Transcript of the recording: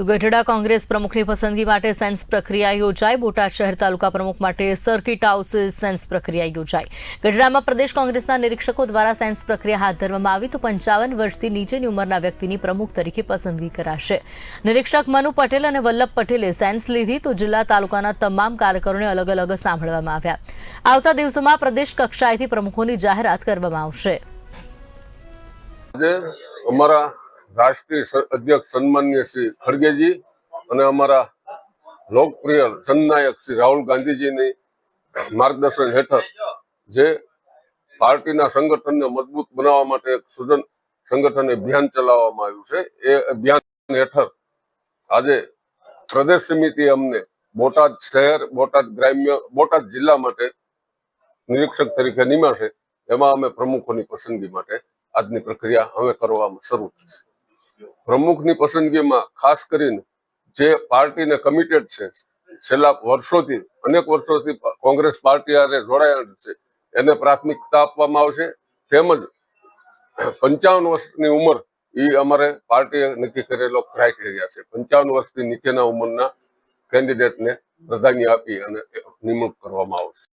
તો ગઢડા કોંગ્રેસ પ્રમુખની પસંદગી માટે સેન્સ પ્રક્રિયા યોજાઈ. બોટાદ શહેર તાલુકા પ્રમુખ માટે સર્કિટ હાઉસ સેન્સ પ્રક્રિયા યોજાઈ. ગઢડામાં પ્રદેશ કોંગ્રેસના નિરીક્ષકો દ્વારા સેન્સ પ્રક્રિયા હાથ ધરવામાં આવી. તો પંચાવન વર્ષથી નીચેની ઉંમરના વ્યક્તિની પ્રમુખ તરીકે પસંદગી કરાશે. નિરીક્ષક મનુ પટેલ અને વલ્લભ પટેલે સેન્સ લીધી. તો જિલ્લા તાલુકાના તમામ કાર્યકરોને અલગ અલગ સાંભળવામાં આવ્યા. આવતા દિવસોમાં પ્રદેશ કક્ષાએથી પ્રમુખોની જાહેરાત કરવામાં આવશે. અમારા રાષ્ટ્રીય અધ્યક્ષ સન્માનીય શ્રી ખડગેજી અને અમારા લોકપ્રિય જનનાયક શ્રી રાહુલ ગાંધીજીની માર્ગદર્શન હેઠળ જે પાર્ટીના સંગઠનને મજબૂત બનાવવા માટે એક સુજન સંગઠન અભિયાન ચલાવવામાં આવ્યું છે. એ અભિયાન હેઠળ આજે પ્રદેશ સમિતિ અમને બોટાદ શહેર, બોટાદ ગ્રામ્ય, બોટાદ જિલ્લા માટે નિરીક્ષક તરીકે નિમાશે. એમાં અમે પ્રમુખોની પસંદગી માટે આજની પ્રક્રિયા હવે કરવામાં શરૂ થશે. પ્રમુખની પસંદગીમાં ખાસ કરીને જે પાર્ટીને કમિટેડ છે, છેલ્લા વર્ષોથી, અનેક વર્ષોથી કોંગ્રેસ પાર્ટી હારે જોડાયેલ છે, એને પ્રાથમિકતા આપવામાં આવશે. તેમજ પંચાવન વર્ષની ઉંમર એ અમારે પાર્ટીએ નક્કી કરેલો ક્રાઇટેરિયા છે. પંચાવન વર્ષથી નીચેના ઉંમરના કેન્ડિડેટને પ્રાધાન્ય આપી અને નિમણૂક કરવામાં આવશે.